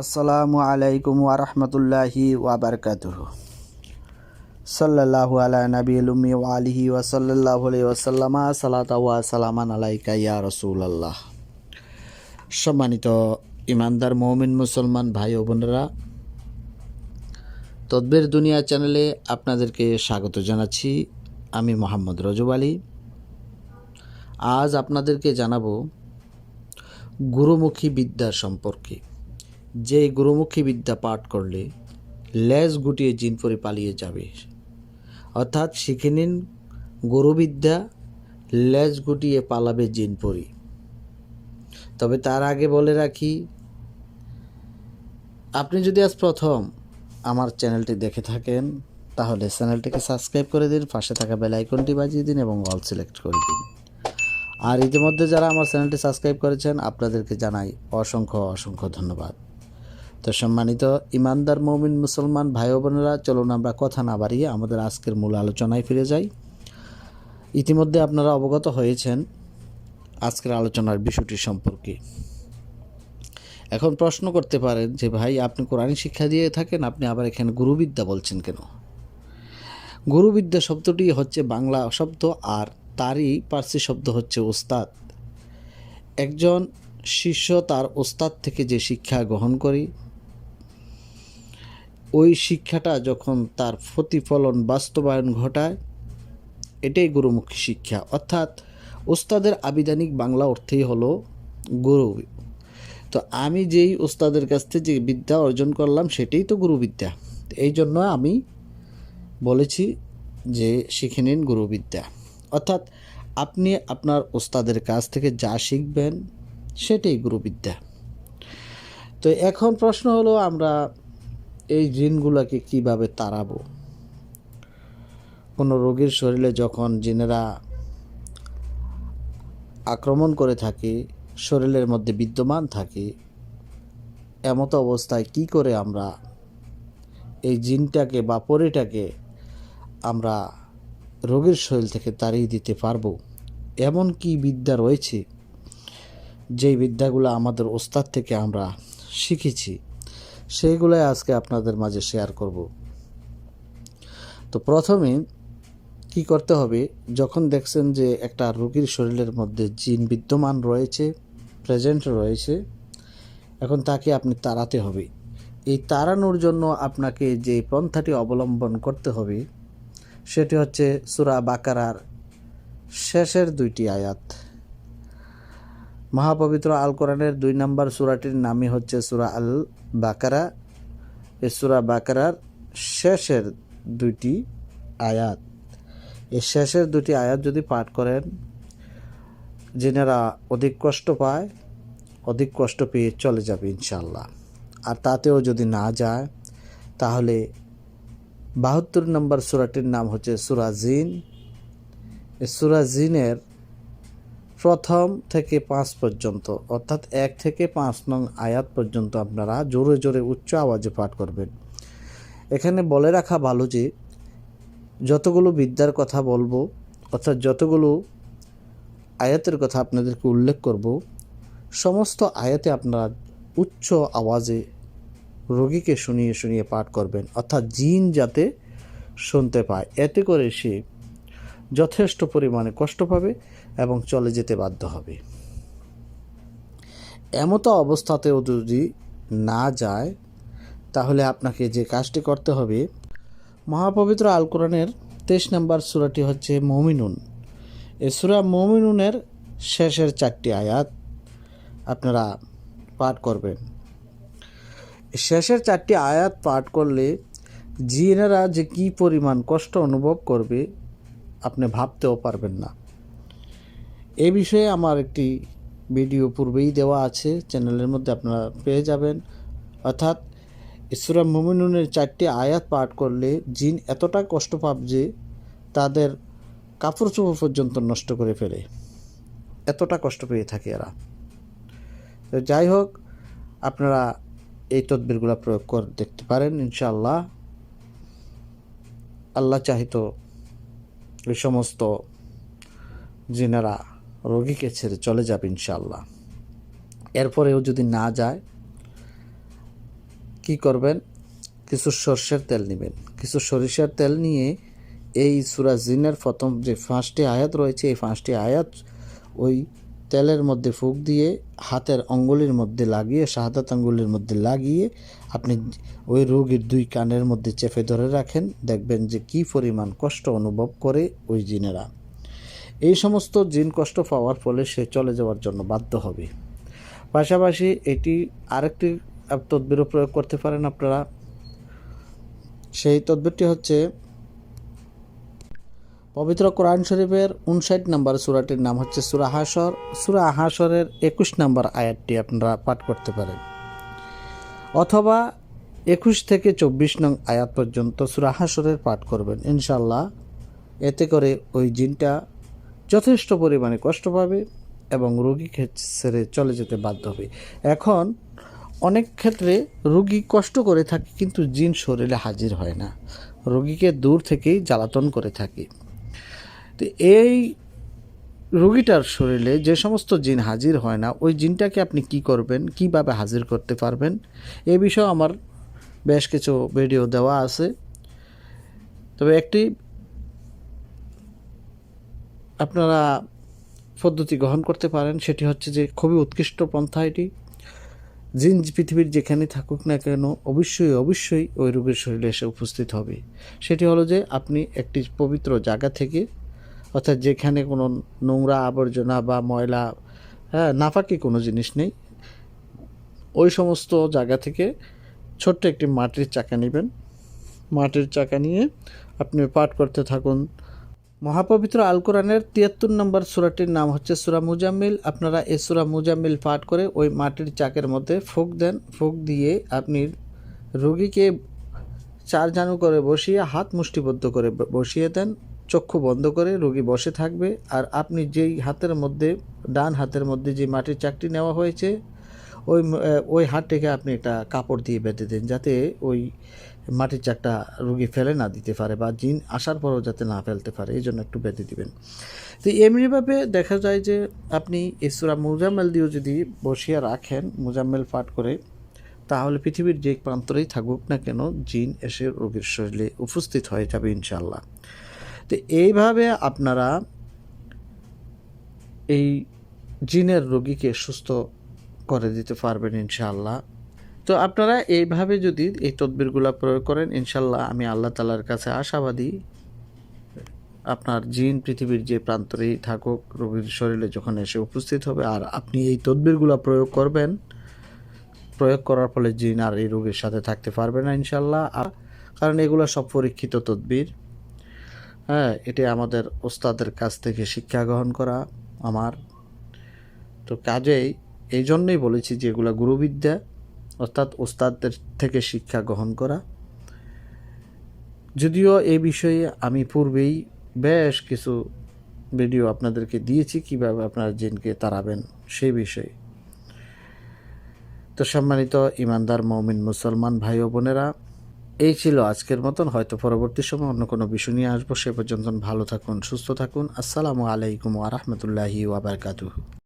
আসসালামু আলাইকুম ওয়ারহমতুল্লাহি ওয়াবারকাতুহ সাল্লাল্লাহু আলা নবীল উম্মি ওয়া আলিহি ওয়া সাল্লাল্লাহু আলাইহি ওয়াসাল্লামা সালাতা ওয়া সালামান আলাইকা ইয়া রাসূলুল্লাহ। সম্মানিত ইমানদার মৌমিন মুসলমান ভাই ও বোনেরা, তদবির দুনিয়া চ্যানেলে আপনাদেরকে স্বাগত জানাচ্ছি। আমি মোহাম্মদ রজব আলী। আজ আপনাদেরকে জানাব গুরুমুখী বিদ্যা সম্পর্কে। যে গুরুমুখী বিদ্যা পাঠ করলে লেজ গুটিয়ে জিন পরে পালিয়ে যাবে। অর্থাৎ শিখে নিন, গুরুবিদ্যা লেজ গুটিয়ে পালাবে জিন পরি। তবে তার আগে বলে রাখি, আপনি যদি আজ প্রথম আমার চ্যানেলটি দেখে থাকেন, তাহলে চ্যানেলটিকে সাবস্ক্রাইব করে দিন, পাশে থাকা বেল আইকনটি বাজিয়ে দিন এবং অল সিলেক্ট করে দিন। আর ইতিমধ্যে যারা আমার চ্যানেলটি সাবস্ক্রাইব করেছেন, আপনাদেরকে জানাই অসংখ্য অসংখ্য ধন্যবাদ। তো সম্মানিত ইমানদার মৌমিন মুসলমান ভাই বোনেরা, চলুন আমরা কথা না বাড়িয়ে আমাদের আজকের মূল আলোচনায় ফিরে যাই। ইতিমধ্যে আপনারা অবগত হয়েছেন আজকের আলোচনার বিষয়টি সম্পর্কে। এখন প্রশ্ন করতে পারেন যে, ভাই, আপনি কোরআন শিক্ষা দিয়ে থাকেন, আপনি আবার এখানে গুরুবিদ্যা বলছেন কেন? গুরুবিদ্যা শব্দটি হচ্ছে বাংলা শব্দ, আর তারই পার্সি শব্দ হচ্ছে ওস্তাদ। একজন শিষ্য তার ওস্তাদ থেকে যে শিক্ষা গ্রহণ করি ওই শিক্ষাটা যখন তার প্রতিফলন বাস্তবায়ন ঘটায়, এটাই গুরুমুখী শিক্ষা। অর্থাৎ ওস্তাদের আবিধানিক বাংলা অর্থেই হলো গুরু তো আমি যেই ওস্তাদের কাছ থেকে যে বিদ্যা অর্জন করলাম, সেটাই তো গুরুবিদ্যা। এই জন্য আমি বলেছি যে শিখে নিন গুরুবিদ্যা। অর্থাৎ আপনি আপনার ওস্তাদের কাছ থেকে যা শিখবেন, সেটাই গুরুবিদ্যা। তো এখন প্রশ্ন হলো আমরা এই জিনগুলোকে কীভাবে তাড়াবো? কোনো রোগীর শরীরে যখন জিনেরা আক্রমণ করে থাকে, শরীরের মধ্যে বিদ্যমান থাকে, এমত অবস্থায় কি করে আমরা এই জিনটাকে বা পরিটাকে আমরা রোগীর শরীর থেকে তাড়িয়ে দিতে পারব? এমন কি বিদ্যা রয়েছে? যেই বিদ্যাগুলো আমাদের ওস্তাদ থেকে আমরা শিখেছি। সেইগুলোই আজকে আপনাদের মাঝে শেয়ার করব। তো প্রথমে কি করতে হবে, যখন দেখছেন যে একটা রোগীর শরীরের মধ্যে জিন বিদ্যমান রয়েছে প্রেজেন্ট রয়েছে, এখন তাকে আপনি তাড়াতে হবে। এই তাড়ানোর জন্য আপনাকে যে পন্থাটি অবলম্বন করতে হবে, সেটি হচ্ছে সুরা বাকারার শেষের দুইটি আয়াত। মহাপবিত্র আল কোরআনের দুই নম্বর সুরাটির নামই হচ্ছে সুরা আল বাকারা এ সুরা বাকারার শেষের দুইটি আয়াত। এই শেষের দুটি আয়াত যদি পাঠ করেন যেনারা অধিক কষ্ট পায়, অধিক কষ্ট পেয়ে চলে যাবে ইনশাল্লাহ আর তাতেও যদি না যায়, তাহলে বাহাত্তর নম্বর সুরাটির নাম হচ্ছে সুরা জিন। এই সুরা জিনের প্রথম থেকে পাঁচ পর্যন্ত, অর্থাৎ এক থেকে পাঁচ নং আয়াত পর্যন্ত আপনারা জোরে জোরে উচ্চ আওয়াজে পাঠ করবেন। এখানে বলে রাখা ভালো যে, যতগুলো বিদ্যার কথা বলব, অর্থাৎ যতগুলো আয়াতের কথা আপনাদেরকে উল্লেখ করব, সমস্ত আয়াতে আপনারা উচ্চ আওয়াজে রোগীকে শুনিয়ে শুনিয়ে পাঠ করবেন, অর্থাৎ জিন যাতে শুনতে পায়। এতে করে সে যথেষ্ট পরিমাণে কষ্ট পাবে এবং চলে যেতে বাধ্য হবে। এমতো অবস্থাতেও যদি না যায়, তাহলে আপনাকে যে কাজটি করতে হবে, মহাপবিত্র আল কোরআনের তেইশ নম্বর সুরাটি হচ্ছে মমিনুন। এ সুরা মমিনুনের শেষের চারটি আয়াত আপনারা পাঠ করবেন। শেষের চারটি আয়াত পাঠ করলে জিনেরা যে কি পরিমাণ কষ্ট অনুভব করবে, আপনি ভাবতেও পারবেন না। এ বিষয়ে আমার একটি ভিডিও পূর্বেই দেওয়া আছে, চ্যানেলের মধ্যে আপনারা পেয়ে যাবেন। অর্থাৎ ইসুরা মুমিনুনের চারটি আয়াত পাঠ করলে জিন এতটা কষ্ট পাব যে তাদের কাপড় চোপড় পর্যন্ত নষ্ট করে ফেলে। এতটা কষ্ট পেয়ে থাকে এরা। যাই হোক, আপনারা এই তদবিরগুলো প্রয়োগ করে, দেখতে পারেন, ইনশাআল্লাহ। আল্লাহ চাহিত এই সমস্ত জিনেরা রোগীকে ছেড়ে চলে যাবে ইনশাআল্লাহ। এরপরেও যদি না যায়, কি করবেন? কিছু সর্ষের তেল নেবেন। কিছু সরিষার তেল নিয়ে এই সুরা জিনের প্রথম যে পাঁচটি আয়াত রয়েছে, এই পাঁচটি আয়াত ওই তেলের মধ্যে ফুক দিয়ে হাতের অঙ্গুলির মধ্যে লাগিয়ে, শাহাদাত আঙ্গুলির মধ্যে লাগিয়ে আপনি ওই রোগীর দুই কানের মধ্যে চেপে ধরে রাখেন। দেখবেন যে কি পরিমাণ কষ্ট অনুভব করে ওই জিনেরা। এই সমস্ত জিন কষ্ট পাওয়ার ফলে সে চলে যাওয়ার জন্য বাধ্য হবে। পাশাপাশি এটি আরেকটি তদবিরও প্রয়োগ করতে পারেন আপনারা। সেই তদবিরটি হচ্ছে পবিত্র কোরআন শরীফের উনষাট নম্বর সুরাটির নাম হচ্ছে সুরা হাসর সুরা হাসরের একুশ নম্বর আয়াতটি আপনারা পাঠ করতে পারেন। অথবা একুশ থেকে চব্বিশ নং আয়াত পর্যন্ত সুরা হাসরের পাঠ করবেন ইনশাল্লাহ এতে করে ওই জিনটা যথেষ্ট পরিমাণে কষ্ট পাবে এবং রোগীকে ছেড়ে চলে যেতে বাধ্য হবে। এখন অনেক ক্ষেত্রে রোগী কষ্ট করে থাকে কিন্তু জিন শরীরে হাজির হয় না। রোগীকে দূর থেকেই জ্বালাতন করে থাকে। তো এই রোগীটার শরীরে যে সমস্ত জিন হাজির হয় না, ওই জিনটাকে আপনি কি করবেন, কীভাবে হাজির করতে পারবেন, এ বিষয়ে আমার বেশ কিছু ভিডিও দেওয়া আছে। তবে একটি আপনারা পদ্ধতি গ্রহণ করতে পারেন, সেটি হচ্ছে যে খুবই উৎকৃষ্ট পন্থা এটি। জিন পৃথিবীর যেখানে থাকুক না কেন, অবশ্যই অবশ্যই ওই রোগের শরীরে এসে উপস্থিত হবে। সেটি হলো যে আপনি একটি পবিত্র জায়গা থেকে, অর্থাৎ যেখানে কোনো নোংরা আবর্জনা বা ময়লা হ্যাঁ নাফাকি কোনো জিনিস নেই, ওই সমস্ত জায়গা থেকে ছোট্ট একটি মাটির চাকা নেবেন। মাটির চাকা নিয়ে আপনি পাঠ করতে থাকুন মহাপবিত্র আল কোরআনের তিয়াত্তর নম্বর সুরাটির নাম হচ্ছে সুরা মুজাম্মিল। আপনারা এই সুরা মুজাম্মিল পাঠ করে ওই মাটির চাকের মধ্যে ফুক দেন, ফুক দিয়ে আপনি রোগীকে চার জানু করে বসিয়ে হাত মুষ্টিবদ্ধ করে বসিয়ে দেন, চক্ষু বন্ধ করে রোগী বসে থাকবে। আর আপনি যেই হাতের মধ্যে, ডান হাতের মধ্যে যে মাটির চাকটি নেওয়া হয়েছে, ওই ওই হাতটিকে আপনি একটা কাপড় দিয়ে বেঁধে দেন, যাতে ওই মাটির চাকটা রুগী ফেলে না দিতে পারে বা জিন আসার পরও যাতে না ফেলতে পারে, এই জন্য একটু বেঁধে দিবেন। তো এমনিভাবে দেখা যায় যে আপনি ইসরা মুজাম্মেল দিয়েও যদি বসিয়ে রাখেন, মুজাম্মেল পাঠ করে, তাহলে পৃথিবীর যে প্রান্তরেই থাকুক না কেন জিন এসে রোগীর শরীরে উপস্থিত হয়ে যাবে ইনশাল্লাহ তো এইভাবে আপনারা এই জিনের রোগীকে সুস্থ করে দিতে পারবেন ইনশাআল্লাহ। তো আপনারা এইভাবে যদি এই তদবিরগুলো প্রয়োগ করেন, ইনশাল্লাহ আমি আল্লাহ তালার কাছে আশাবাদী। আপনার জিন পৃথিবীর যে প্রান্তরেই থাকুক, রোগীর শরীরে যখন এসে উপস্থিত হবে, আর আপনি এই তদবিরগুলো প্রয়োগ করবেন, প্রয়োগ করার ফলে জিন আর এই রোগীর সাথে থাকতে পারবে না, ইনশাল্লাহ। আর কারণ এগুলো সব পরীক্ষিত তদবির। হ্যাঁ এটি আমাদের ওস্তাদের কাছ থেকে শিক্ষা গ্রহণ করা আমার। তো কাজেই এই জন্যই বলেছি যে এগুলো গুরুবিদ্যা। অর্থাৎ ওস্তাদদের থেকে শিক্ষা গ্রহণ করা। যদিও এই বিষয়ে আমি পূর্বেই বেশ কিছু ভিডিও আপনাদেরকে দিয়েছি, কীভাবে আপনারা জিনকে তাড়াবেন সেই বিষয়ে। তো সম্মানিত ইমানদার মমিন মুসলমান ভাই ও বোনেরা, এই ছিল আজকের মতন। হয়তো পরবর্তী সময় অন্য কোনো বিষয় নিয়ে আসব। সে পর্যন্ত ভালো থাকুন, সুস্থ থাকুন। আসসালামু আলাইকুম আ রহমতুল্লাহি ওয়াবারকাতুহু